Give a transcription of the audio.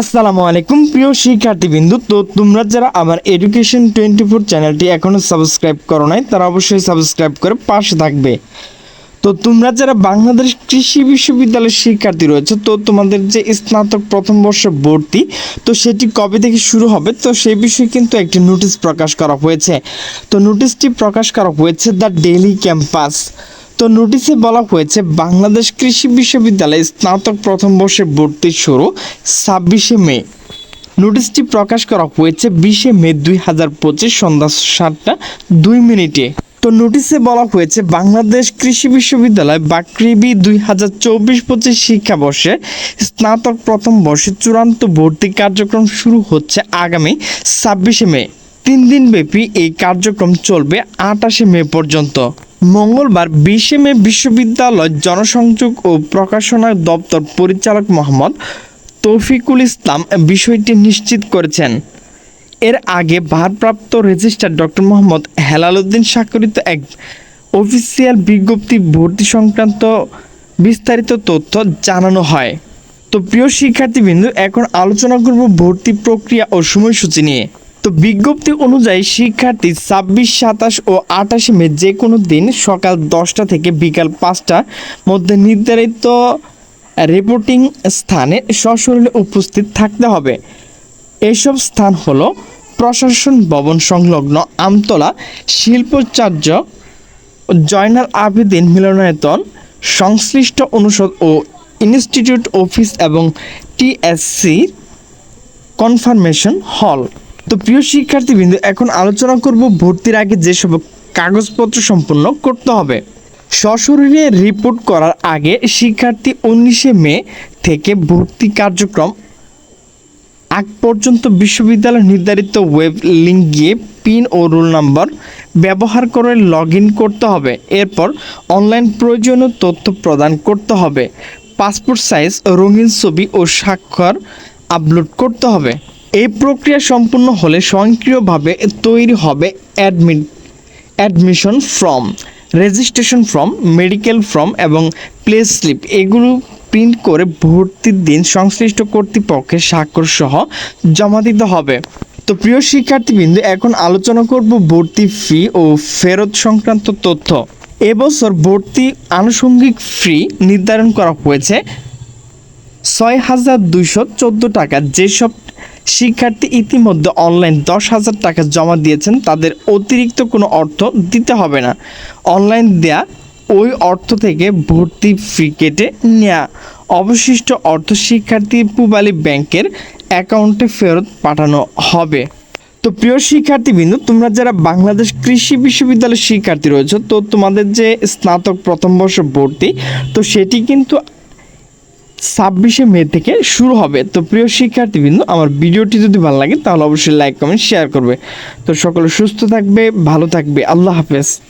আসসালামু আলাইকুম, প্রিয় শিক্ষার্থীবৃন্দু। তো তোমরা যারা আমার এডুকেশন টোয়েন্টি ফোর চ্যানেলটি এখনও সাবস্ক্রাইব করো নাই, তারা অবশ্যই সাবস্ক্রাইব করে পাশে থাকবে। তো তোমরা যারা বাংলাদেশ কৃষি বিশ্ববিদ্যালয়ের শিক্ষার্থী রয়েছে, তো তোমাদের যে স্নাতক প্রথম বর্ষ ভর্তি, তো সেটি কবে থেকে শুরু হবে? তো সেই বিষয়ে কিন্তু একটি নোটিশ প্রকাশ করা হয়েছে। তো নোটিশটি প্রকাশ করা হয়েছে দ্য ডেইলি ক্যাম্পাস। তো নোটিশে বলা হয়েছে, বাংলাদেশ কৃষি বিশ্ববিদ্যালয়ে স্নাতক প্রথম বর্ষে ভর্তি শুরু ছাব্বিশে মে। নোটিশটি প্রকাশ করা হয়েছে বিশে মে দুই হাজার পঁচিশ সন্ধ্যা সাতটা দুই মিনিটে। তো নোটিশে বলা হয়েছে, বাংলাদেশ কৃষি বিশ্ববিদ্যালয় বাকৃবি দুই হাজার চব্বিশ পঁচিশ শিক্ষাবর্ষে স্নাতক প্রথম বর্ষে চূড়ান্ত ভর্তি কার্যক্রম শুরু হচ্ছে আগামী ছাব্বিশে মে। তিন দিন ব্যাপী এই কার্যক্রম চলবে আটাশে মে পর্যন্ত। মঙ্গলবার বিশে মে বিশ্ববিদ্যালয় জনসংযোগ ও প্রকাশনা দপ্তর পরিচালক মোহাম্মদ তৌফিকুল ইসলাম বিষয়টি নিশ্চিত করেছেন। এর আগে ভারপ্রাপ্ত রেজিস্ট্রার ডক্টর মোহাম্মদ হেলালুদ্দিন স্বাক্ষরিত এক অফিসিয়াল বিজ্ঞপ্তি ভর্তি সংক্রান্ত বিস্তারিত তথ্য জানানো হয়। তো প্রিয় শিক্ষার্থীবৃন্দু, এখন আলোচনা করব ভর্তি প্রক্রিয়া ও সময়সূচি নিয়ে। তো বিজ্ঞপ্তি অনুযায়ী শিক্ষার্থী ছাব্বিশ, সাতাশ ও আঠাশে মে যে কোনো দিন সকাল দশটা থেকে বিকাল পাঁচটার মধ্যে নির্ধারিত রিপোর্টিং স্থানে সশরীরে উপস্থিত থাকতে হবে। এসব স্থান হলো প্রশাসন ভবন সংলগ্ন আমতলা, শিল্পাচার্য জয়নাল আবেদিন মিলনায়তন, সংশ্লিষ্ট অনুষদ ও ইনস্টিটিউট অফিস এবং টিএসসি কনফার্মেশন হল। তো প্রিয় শিক্ষার্থীবৃন্দ, এখন আলোচনা করব ভর্তির আগে যেসব কাগজপত্র সম্পন্ন করতে হবে। সশরীরে রিপোর্ট করার আগে শিক্ষার্থী উনিশে মে থেকে ভর্তি কার্যক্রম আগ পর্যন্ত বিশ্ববিদ্যালয় নির্ধারিত ওয়েব লিঙ্ক গিয়ে পিন ও রোল নাম্বার ব্যবহার করে লগ করতে হবে। এরপর অনলাইন প্রয়োজনীয় তথ্য প্রদান করতে হবে। পাসপোর্ট সাইজ রঙিন ছবি ও স্বাক্ষর আপলোড করতে হবে। এই প্রক্রিয়া সম্পূর্ণ হলে স্বয়ংক্রিয়ভাবে তৈরি হবে admit admission form, registration form, medical form এবং প্লে স্লিপ। এগুলো প্রিন্ট করে ভর্তির দিন সংশ্লিষ্ট কর্তৃপক্ষের স্বাক্ষর সহ জমা দিতে হবে। তো প্রিয় শিক্ষার্থীবৃন্দ, এখন আলোচনা করব ভর্তি ফি ও ফেরত সংক্রান্ত তথ্য। এবছর ভর্তি আনুষঙ্গিক ফি নির্ধারণ করা হয়েছে ছয় হাজার দুইশো চোদ্দ টাকা। যেসব শিক্ষার্থী ইতিমধ্যে অনলাইন দশ হাজার টাকা জমা দিয়েছেন, তাদের অতিরিক্ত কোনো অর্থ দিতে হবে না। অনলাইন দেয়া ওই অর্থ থেকে ভর্তি ফি কেটে নেওয়া অবশিষ্ট অর্থ শিক্ষার্থী পুবালী ব্যাংকের অ্যাকাউন্টে ফেরত পাঠানো হবে। তো প্রিয় শিক্ষার্থীবৃন্দু, তোমরা যারা বাংলাদেশ কৃষি বিশ্ববিদ্যালয়ের শিক্ষার্থী রয়েছে, তো তোমাদের যে স্নাতক প্রথম বর্ষ ভর্তি, তো সেটি কিন্তু ছাব্বিশে মে থেকে শুরু হবে। তো প্রিয় শিক্ষার্থীবৃন্দ, আমার ভিডিওটি যদি ভালো লাগে, তাহলে অবশ্যই লাইক কমেন্ট শেয়ার করবে। তো সকলে সুস্থ থাকবে, ভালো থাকবে। আল্লাহ হাফেজ।